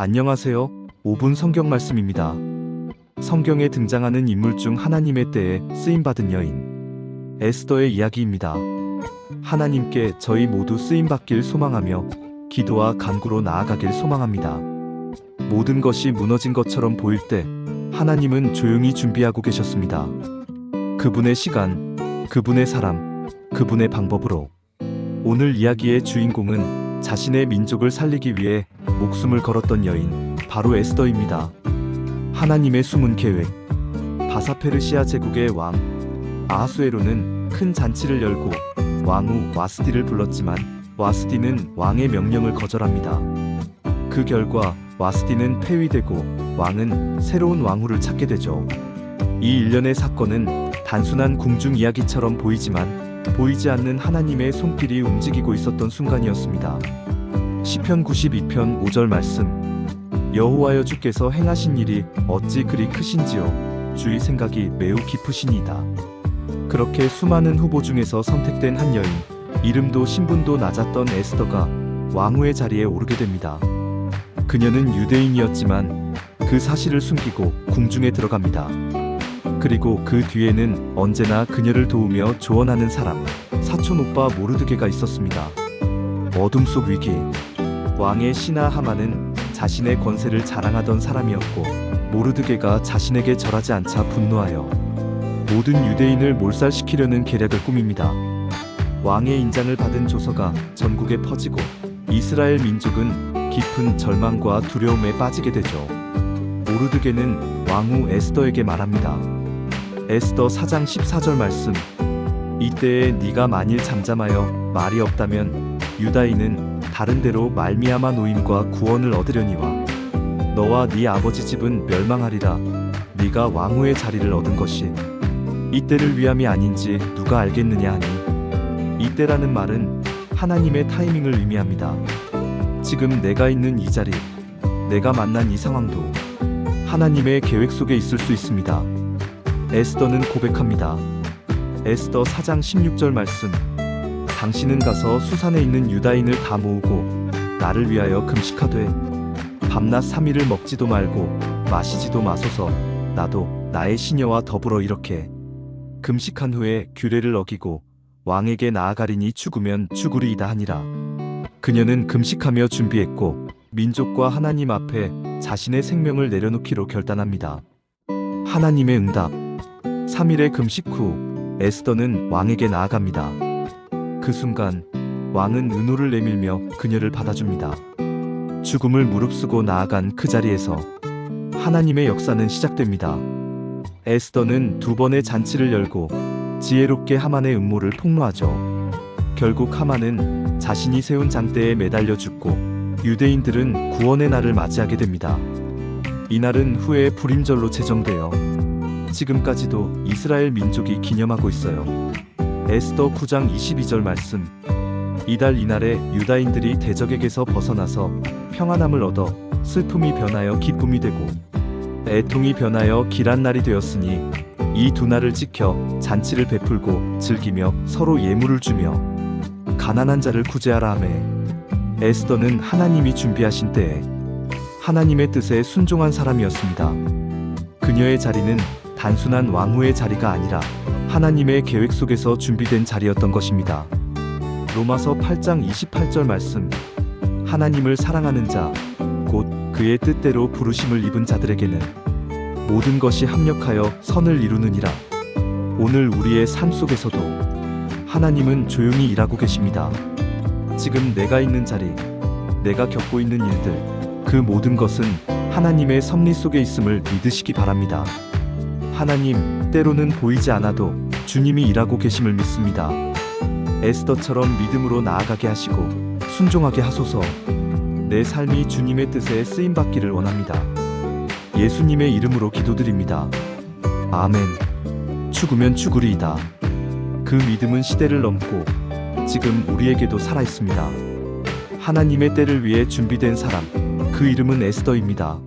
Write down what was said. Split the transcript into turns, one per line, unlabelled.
안녕하세요. 5분 성경 말씀입니다. 성경에 등장하는 인물 중 하나님의 때에 쓰임 받은 여인 에스더의 이야기입니다. 하나님께 저희 모두 쓰임 받길 소망하며 기도와 간구로 나아가길 소망합니다. 모든 것이 무너진 것처럼 보일 때 하나님은 조용히 준비하고 계셨습니다. 그분의 시간, 그분의 사람, 그분의 방법으로 오늘 이야기의 주인공은 자신의 민족을 살리기 위해 목숨을 걸었던 여인 바로 에스더입니다. 하나님의 숨은 계획 바사페르시아 제국의 왕 아하수에로는 큰 잔치를 열고 왕후 와스디를 불렀지만 와스디는 왕의 명령을 거절합니다. 그 결과 와스디는 폐위되고 왕은 새로운 왕후를 찾게 되죠. 이 일련의 사건은 단순한 궁중 이야기처럼 보이지만 보이지 않는 하나님의 손길이 움직이고 있었던 순간이었습니다. 시편 92편 5절 말씀 여호와여 주께서 행하신 일이 어찌 그리 크신지요 주의 생각이 매우 깊으시니이다. 그렇게 수많은 후보 중에서 선택된 한 여인 이름도 신분도 낮았던 에스더가 왕후의 자리에 오르게 됩니다. 그녀는 유대인이었지만 그 사실을 숨기고 궁중에 들어갑니다. 그리고 그 뒤에는 언제나 그녀를 도우며 조언하는 사람, 사촌 오빠 모르드게가 있었습니다. 어둠 속 위기. 왕의 신하 하만은 자신의 권세를 자랑하던 사람이었고, 모르드게가 자신에게 절하지 않자 분노하여 모든 유대인을 몰살시키려는 계략을 꾸밉니다. 왕의 인장을 받은 조서가 전국에 퍼지고 이스라엘 민족은 깊은 절망과 두려움에 빠지게 되죠. 모르드게는 왕후 에스더에게 말합니다. 에스더 4장 14절 말씀 이때에 네가 만일 잠잠하여 말이 없다면 유다인은 다른 데로 말미암아 노임과 구원을 얻으려니와 너와 네 아버지 집은 멸망하리라 네가 왕후의 자리를 얻은 것이 이때를 위함이 아닌지 누가 알겠느냐 하니 이때라는 말은 하나님의 타이밍을 의미합니다. 지금 내가 있는 이 자리, 내가 만난 이 상황도 하나님의 계획 속에 있을 수 있습니다. 에스더는 고백합니다. 에스더 4장 16절 말씀. 당신은 가서 수산에 있는 유다인을 다 모으고 나를 위하여 금식하되 밤낮 3일을 먹지도 말고 마시지도 마소서 나도 나의 시녀와 더불어 이렇게 금식한 후에 규례를 어기고 왕에게 나아가리니 죽으면 죽으리이다 하니라. 그녀는 금식하며 준비했고 민족과 하나님 앞에 자신의 생명을 내려놓기로 결단합니다. 하나님의 응답. 3일의 금식 후 에스더는 왕에게 나아갑니다. 그 순간 왕은 은호를 내밀며 그녀를 받아줍니다. 죽음을 무릅쓰고 나아간 그 자리에서 하나님의 역사는 시작됩니다. 에스더는 두 번의 잔치를 열고 지혜롭게 하만의 음모를 폭로하죠. 결국 하만은 자신이 세운 장대에 매달려 죽고 유대인들은 구원의 날을 맞이하게 됩니다. 이날은 후에 불임절로 제정되어 지금까지도 이스라엘 민족이 기념하고 있어요. 에스더 9장 22절 말씀. 이달 이날에 유다인들이 대적에게서 벗어나서 평안함을 얻어 슬픔이 변하여 기쁨이 되고 애통이 변하여 길한 날이 되었으니 이 두 날을 지켜 잔치를 베풀고 즐기며 서로 예물을 주며 가난한 자를 구제하라 하매 에스더는 하나님이 준비하신 때에 하나님의 뜻에 순종한 사람이었습니다. 그녀의 자리는 단순한 왕후의 자리가 아니라 하나님의 계획 속에서 준비된 자리였던 것입니다. 로마서 8장 28절 말씀 하나님을 사랑하는 자, 곧 그의 뜻대로 부르심을 입은 자들에게는 모든 것이 합력하여 선을 이루느니라. 오늘 우리의 삶 속에서도 하나님은 조용히 일하고 계십니다. 지금 내가 있는 자리, 내가 겪고 있는 일들, 그 모든 것은 하나님의 섭리 속에 있음을 믿으시기 바랍니다. 하나님, 때로는 보이지 않아도 주님이 일하고 계심을 믿습니다. 에스더처럼 믿음으로 나아가게 하시고 순종하게 하소서. 내 삶이 주님의 뜻에 쓰임 받기를 원합니다. 예수님의 이름으로 기도드립니다. 아멘. 죽으면 죽으리이다. 그 믿음은 시대를 넘고 지금 우리에게도 살아 있습니다. 하나님의 때를 위해 준비된 사람, 그 이름은 에스더입니다.